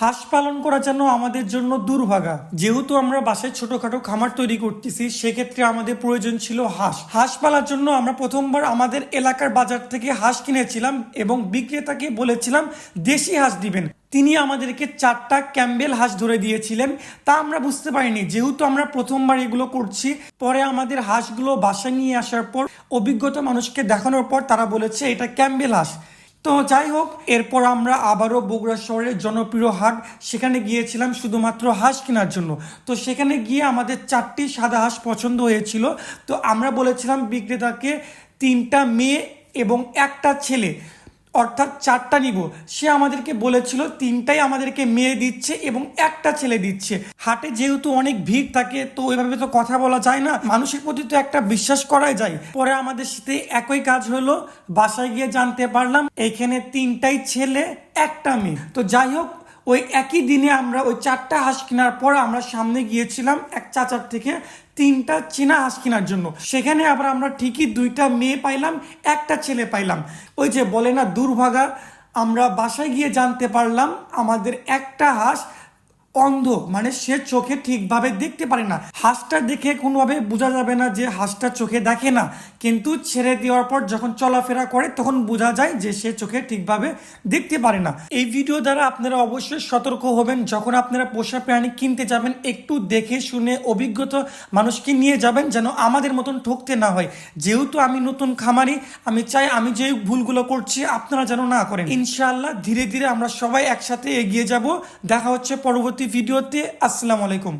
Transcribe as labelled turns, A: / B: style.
A: হাঁস পালন করা যেন আমাদের জন্য দুর্ভাগা। যেহেতু আমরা বাসায় ছোটখাটো খামার তৈরি করতেছি, সেক্ষেত্রে আমাদের প্রয়োজন ছিল হাঁস। হাঁস পালার জন্য আমরা প্রথমবার আমাদের এলাকার বাজার থেকে হাঁস কিনেছিলাম এবং বিক্রেতাকে বলেছিলাম, দেশি হাঁস দিবেন। তিনি আমাদেরকে চারটা ক্যাম্বেল হাঁস ধরে দিয়েছিলেন। তা আমরা বুঝতে পারিনি। যেহেতু আমরা প্রথমবার এগুলো করছি, পরে আমাদের হাঁসগুলো বাসায় নিয়ে আসার পর অভিজ্ঞতা মানুষকে দেখানোর পর তারা বলেছে, এটা ক্যাম্বেল হাঁস। তো যাই হোক, এরপর আমরা আবারও বগুড়া শহরের জনপ্রিয় হাট, সেখানে গিয়েছিলাম শুধুমাত্র হাঁস কেনার জন্য। তো সেখানে গিয়ে আমাদের চারটি সাদা হাঁস পছন্দ হয়েছিল। তো আমরা বলেছিলাম বিক্রেতাকে তিনটা মেয়ে এবং একটা ছেলে। অর্থাৎ চারটা নিব। সে আমাদেরকে বলেছিল, তিনটাই আমাদেরকে মেয়ে দিচ্ছে এবং একটা ছেলে দিচ্ছে। হাটে যেহেতু অনেক ভিড় থাকে, তো এভাবে তো কথা বলা যায় না। মানুষের প্রতি তো একটা বিশ্বাস করাই যায়। পরে আমাদের সাথে একই কাজ হলো, বাসায় গিয়ে জানতে পারলাম, এখানে তিনটাই ছেলে, একটা মেয়ে। তো যাই হোক ওই একই দিনে আমরা ওই চারটা হাঁস কেনার পর আমরা সামনে গিয়েছিলাম এক চাচার থেকে তিনটা চীনা হাঁস কেনার জন্য। সেখানে আবার আমরা ঠিকই দুইটা মেয়ে পাইলাম, একটা ছেলে পাইলাম। ওই যে বলে না, দুর্ভাগা, আমরা বাসায় গিয়ে জানতে পারলাম আমাদের একটা হাঁস অন্ধ মানে সে চোখে ঠিকভাবে দেখতে পারে না। হাঁসটা দেখে কোনোভাবে বোঝা যাবে না যে হাঁসটা চোখে দেখে না। কিন্তু ছেড়ে দেওয়ার পর যখন চলাফেরা করে, তখন বোঝা যায় যে সে চোখে ঠিকভাবে দেখতে পারে না। এই ভিডিও দ্বারা আপনারা অবশ্যই সতর্ক হবেন। যখন আপনারা পোষা প্রাণী কিনতে যাবেন, একটু দেখে শুনে অভিজ্ঞতা মানুষকে নিয়ে যাবেন যেন আমাদের মতন ঠকতে না হয়। যেহেতু আমি নতুন খামারি, আমি চাই আমি যে ভুলগুলো করছি, আপনারা যেন না করেন। ইনশাআল্লাহ, ধীরে ধীরে আমরা সবাই একসাথে এগিয়ে যাব। দেখা হচ্ছে পরবর্তী ভিডিওতে আসসালামু আলাইকুম।